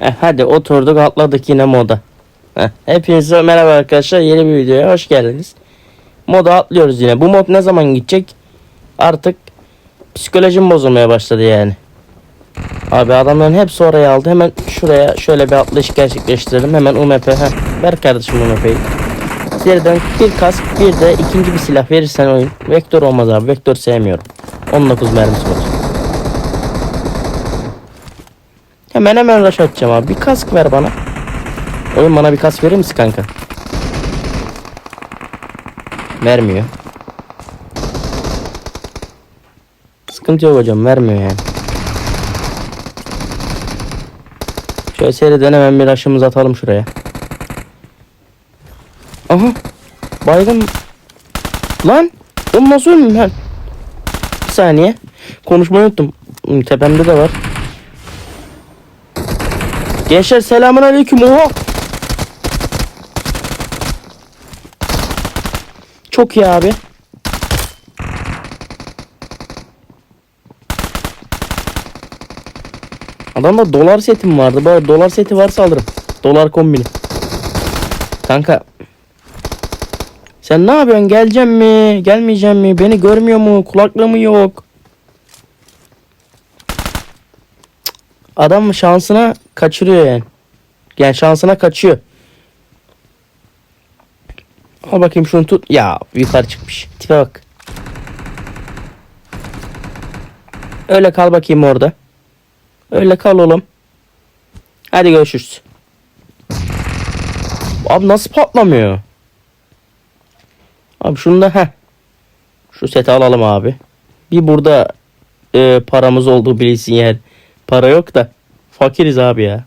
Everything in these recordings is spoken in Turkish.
Eh, hadi oturduk atladık yine moda. Heh, hepinize merhaba arkadaşlar yeni bir videoya hoş geldiniz. Moda atlıyoruz yine. Bu mod ne zaman gidecek? Artık psikolojim bozulmaya başladı yani. Abi adamların hepsi oraya aldı. Hemen şuraya şöyle bir atlayış gerçekleştirelim. Hemen UMP. Heh, ver kardeşim UMP'yi. Geriden bir kask bir de ikinci bir silah verirsen oyun. Vektör olmaz abi. Vektör sevmiyorum. 19 mermisi var. Hemen hemen rush atacağım abi. Bir kask ver bana. Oyun bana bir kask verir misin kanka? Vermiyor. Sıkıntı yok hocam vermiyor yani. Şöyle seriden hemen bir rush'ımızı atalım şuraya. Aha. Baygın. Lan. Oğlum nasıl ölmüyorum ben? Bir saniye. Konuşmayı unuttum. Tepemde de var. Gençler selamun aleyküm. Oha. Çok iyi abi. Adamda dolar setim vardı. Böyle dolar seti varsa alırım. Dolar kombini. Kanka. Sen ne yapıyorsun? Geleceğim mi? Gelmeyeceğim mi? Beni görmüyor mu? Kulaklığımı yok. Adam şansına kaçırıyor yani. Yani şansına kaçıyor. Al bakayım şunu tut. Ya yukarı çıkmış. Tipe bak. Öyle kal bakayım orada. Öyle kal oğlum. Hadi görüşürüz. Abi nasıl patlamıyor? Abi şunu da heh. Şu seti alalım abi. Bir burada e, paramız olduğu bilinsin yer. Para yok da fakiriz abi ya.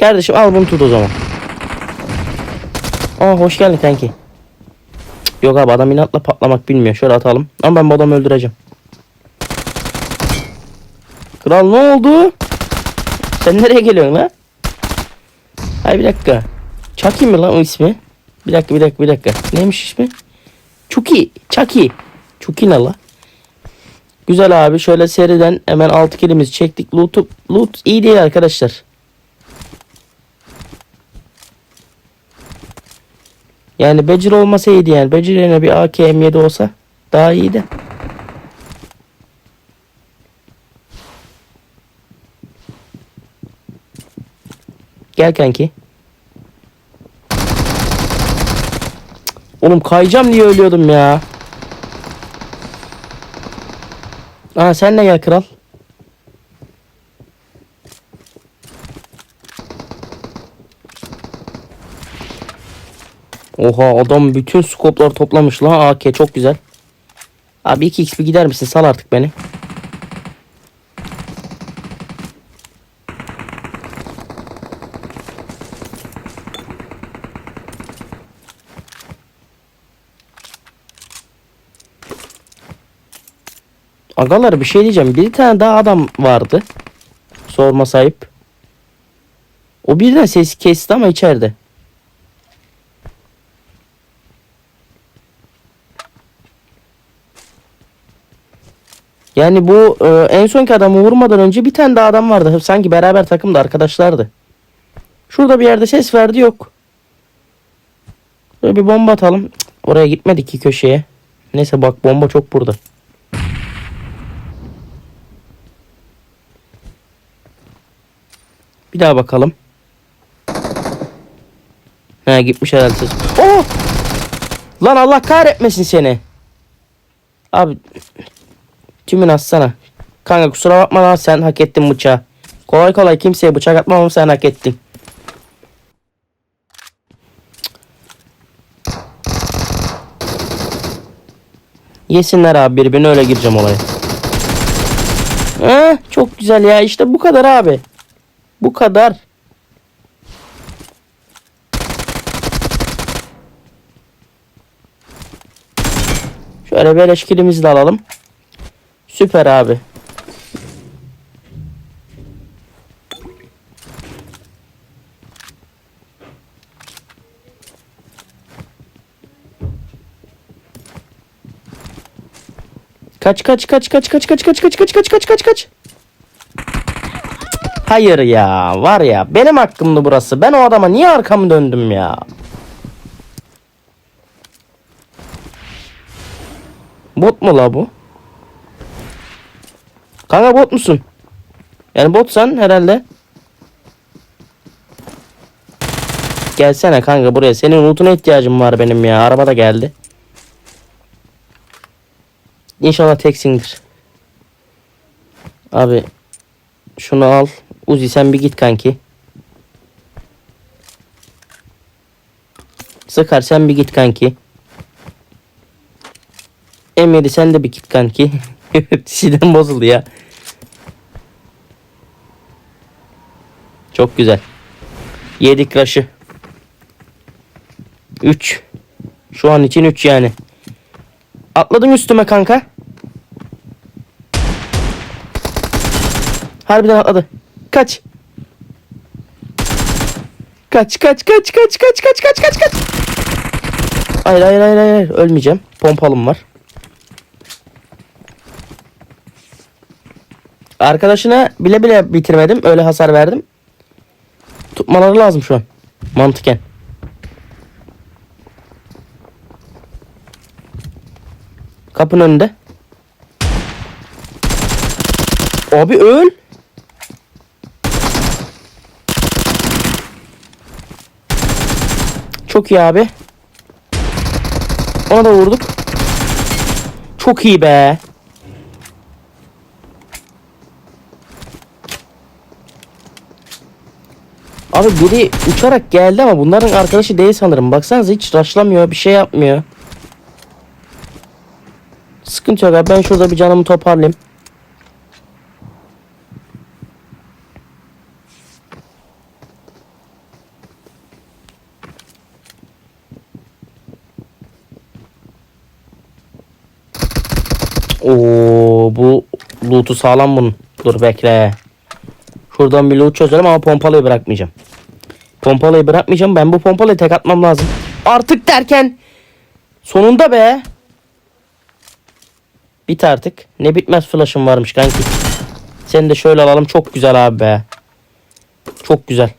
Kardeşim al bunu tut o zaman. Aa hoş geldin kanki. Cık, Yok abi adam inatla patlamak bilmiyor. Şöyle atalım. Ama ben bu adamı öldüreceğim. Kral ne oldu? Sen nereye geliyorsun lan? Ay bir dakika. Chucky mi lan o ismi? Bir dakika bir dakika bir dakika. Neymiş ismi? Chucky. Chucky. Chucky ne la? Güzel abi şöyle seriden hemen 6 kilimizi çektik. Loot, loot iyi değil arkadaşlar. Yani Becir olmasa iyiydi yani. Becir yerine bir AK-M7 olsa daha iyiydi. Gel kanki. Oğlum kayacağım diye ölüyordum ya. Aa sen de gel kral. Oha adam bütün skopları toplamış lan AK çok güzel. Abi 2x bir gider misin sal artık beni. Agalar bir şey diyeceğim. Bir tane daha adam vardı. Sorma sahip. O birden sesi kesti ama içeride. Yani bu e, en sonki adamı vurmadan önce bir tane daha adam vardı. Sanki beraber takımda arkadaşlardı. Şurada bir yerde ses verdi yok. Böyle bir bomba atalım. Oraya gitmedik ki köşeye. Neyse bak bomba çok burada. Bir daha bakalım. Ha gitmiş herhalde ses. Oh! Lan Allah kahretmesin seni. Abi tümün atsana. Kanka kusura bakma lan sen hak ettin bıçağı. Kolay kolay kimseye bıçak atmam ama sen hak ettin. Yesinler abi birbirini öyle gireceğim olaya. Heh, çok güzel ya işte bu kadar abi. Bu kadar. Şöyle beleş kilimizi de alalım. Süper abi. Kaç kaç kaç kaç kaç kaç kaç kaç kaç kaç kaç kaç kaç Hayır ya var ya benim hakkımdı burası. Ben o adama niye arkamı döndüm ya? Bot mu la bu? Kanka bot musun? Yani botsan herhalde. Gelsene kanka buraya. Senin lootuna ihtiyacım var benim ya. Araba da geldi. İnşallah teksindir. Abi şunu al. Uzi sen bir git kanki. Sıkar sen bir git kanki. M7 sen de bir git kanki. Sinirden bozuldu ya. Çok güzel. Yedik raşı. 3. Şu an için 3 yani. Atladın üstüme kanka. Harbiden atladı. Kaç. Kaç kaç kaç kaç kaç kaç kaç kaç kaç. Hayır hayır hayır hayır ölmeyeceğim. Pompalım var. Arkadaşına bile bile bitirmedim. Öyle hasar verdim. Tutmaları lazım şu an. Mantıken. Kapının önünde. Abi öl. Çok iyi abi. Ona da vurduk. Çok iyi be. Abi biri uçarak geldi ama bunların arkadaşı değil sanırım. Baksanıza hiç raşlamıyor, bir şey yapmıyor. Sıkıntı yok abi. Ben şurada bir canımı toparlayayım. Oo bu loot'u sağlam bunun. Dur bekle. Şuradan bir loot çözelim ama pompalıyı bırakmayacağım. Pompalıyı bırakmayacağım. Ben bu pompalıyı tek atmam lazım. Artık derken sonunda be. Bit artık. Ne bitmez flash'ım varmış kanki. Seni de şöyle alalım. Çok güzel abi be. Çok güzel.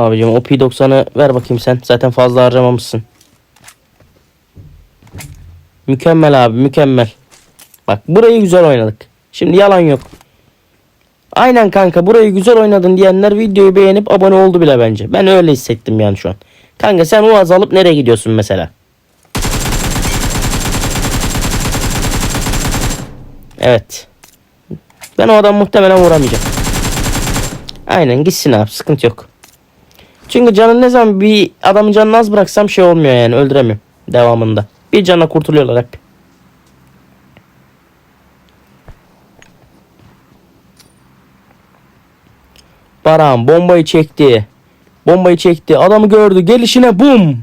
Abicim o P90'ı ver bakayım sen. Zaten fazla harcamamışsın. Mükemmel abi mükemmel. Bak burayı güzel oynadık. Şimdi yalan yok. Aynen kanka burayı güzel oynadın diyenler videoyu beğenip abone oldu bile bence. Ben öyle hissettim yani şu an. Kanka sen Uaz alıp nereye gidiyorsun mesela? Evet. Ben o adam muhtemelen vuramayacağım. Aynen gitsin abi sıkıntı yok. Çünkü canın ne zaman bir adamın canını az bıraksam şey olmuyor yani öldüremiyorum devamında. Bir canla kurtuluyorlar hep. Baran bombayı çekti. Bombayı çekti. Adamı gördü. Gelişine bum.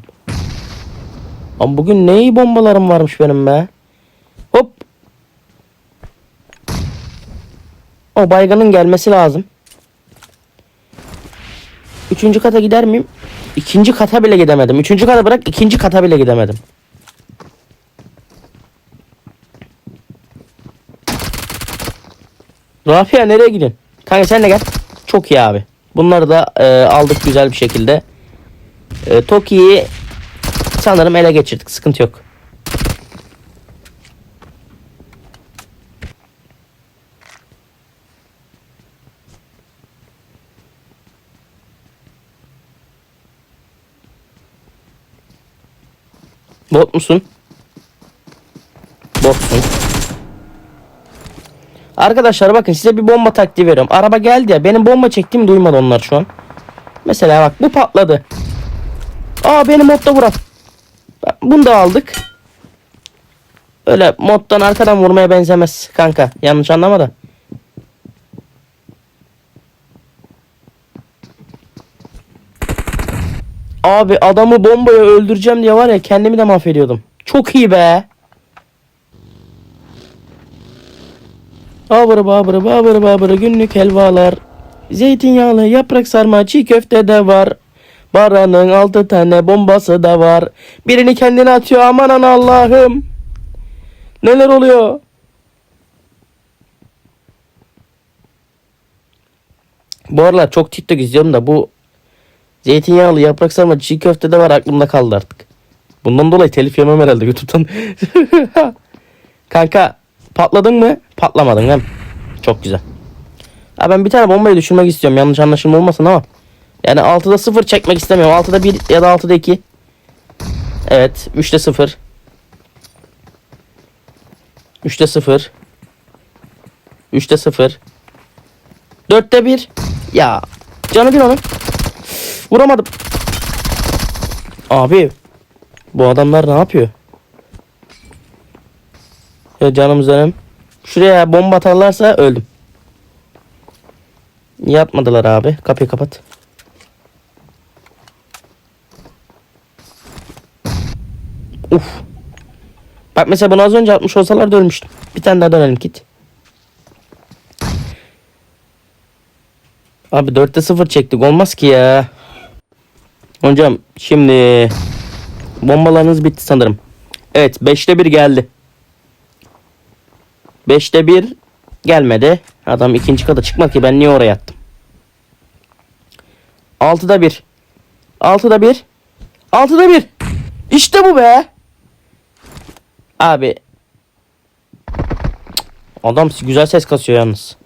Ama bugün ne iyi bombalarım varmış benim be. Hop. O bayganın gelmesi lazım. Üçüncü kata gider miyim? İkinci kata bile gidemedim. Üçüncü kata bırak ikinci kata bile gidemedim. Rafia nereye gidiyorsun? Kanka sen de gel. Çok iyi abi. Bunları da e, aldık güzel bir şekilde. E, Toki'yi sanırım ele geçirdik. Sıkıntı yok. Bot musun? Botsun. Arkadaşlar bakın size bir bomba taktiği veriyorum. Araba geldi ya benim bomba çektiğimi duymadı onlar şu an. Mesela bak bu patladı. Aa benim modda vuran. Bunu da aldık. Öyle moddan arkadan vurmaya benzemez kanka. Yanlış anlama da. Abi adamı bombaya öldüreceğim diye var ya kendimi de mahvediyordum. Çok iyi be. Babır babır babır babır günlük helvalar. Zeytinyağlı yaprak sarma çiğ köfte de var. Baranın altı tane bombası da var. Birini kendine atıyor aman Allah'ım. Neler oluyor? Bu aralar çok TikTok izliyorum da bu zeytinyağlı yaprak sarma çiğ köfte de var aklımda kaldı artık. Bundan dolayı telif yemem herhalde YouTube'dan. Kanka patladın mı? Patlamadın mi? Çok güzel. Ha ben bir tane bombayı düşürmek istiyorum. Yanlış anlaşılma olmasın ama. Yani 6'da 0 çekmek istemiyorum. 6'da 1 ya da 6'da 2. Evet. 3'te 0. 3'te 0. 3'te 0. 4'te 1. Ya. Canı bir onun. Vuramadım. Abi. Bu adamlar ne yapıyor? Ya canım canım. Şuraya bomba atarlarsa öldüm. Yatmadılar abi. Kapıyı kapat. Uf. Bak mesela bunu az önce atmış olsalar da ölmüştüm. Bir tane daha dönelim git. Abi 4'te 0 çektik. Olmaz ki ya. Hocam şimdi bombalarınız bitti sanırım. Evet 5'te 1 geldi. 5'te 1 gelmedi. Adam ikinci kata çıkmadı ki ben niye oraya attım. 6'da 1. 6'da 1. 6'da 1. İşte bu be. Abi. Adam güzel ses kasıyor yalnız.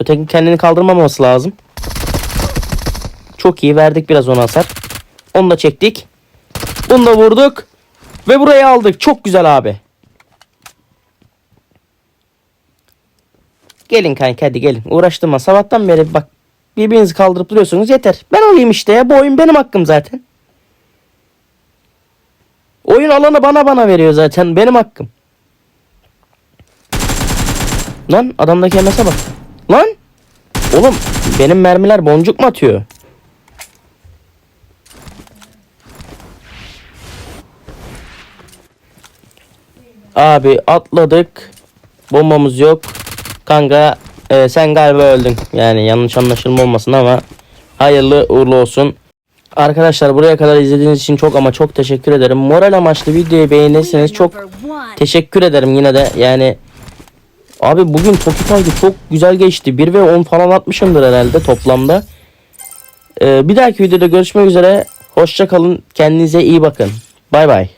Öteki kendini kaldırmaması lazım. Çok iyi verdik biraz ona hasar. Onu da çektik. Bunu da vurduk. Ve burayı aldık. Çok güzel abi. Gelin kanka hadi gelin. Uğraştırma. Sabahtan beri bak birbirinizi kaldırıp duruyorsunuz yeter. Ben alayım işte ya. Bu oyun benim hakkım zaten. Oyun alanı bana bana veriyor zaten. Benim hakkım. Lan adamdaki MS'e bak. Lan. Oğlum benim mermiler boncuk mu atıyor? Abi atladık. Bombamız yok. Kanka e, sen galiba öldün. Yani yanlış anlaşılma olmasın ama hayırlı uğurlu olsun. Arkadaşlar buraya kadar izlediğiniz için çok ama çok teşekkür ederim. Moral amaçlı videoyu beğenirseniz çok teşekkür ederim yine de. Yani abi bugün Toki Fight'ı çok güzel geçti. 1 ve 10 falan atmışımdır herhalde toplamda. Ee, bir dahaki videoda görüşmek üzere. Hoşça kalın. Kendinize iyi bakın. Bay bay.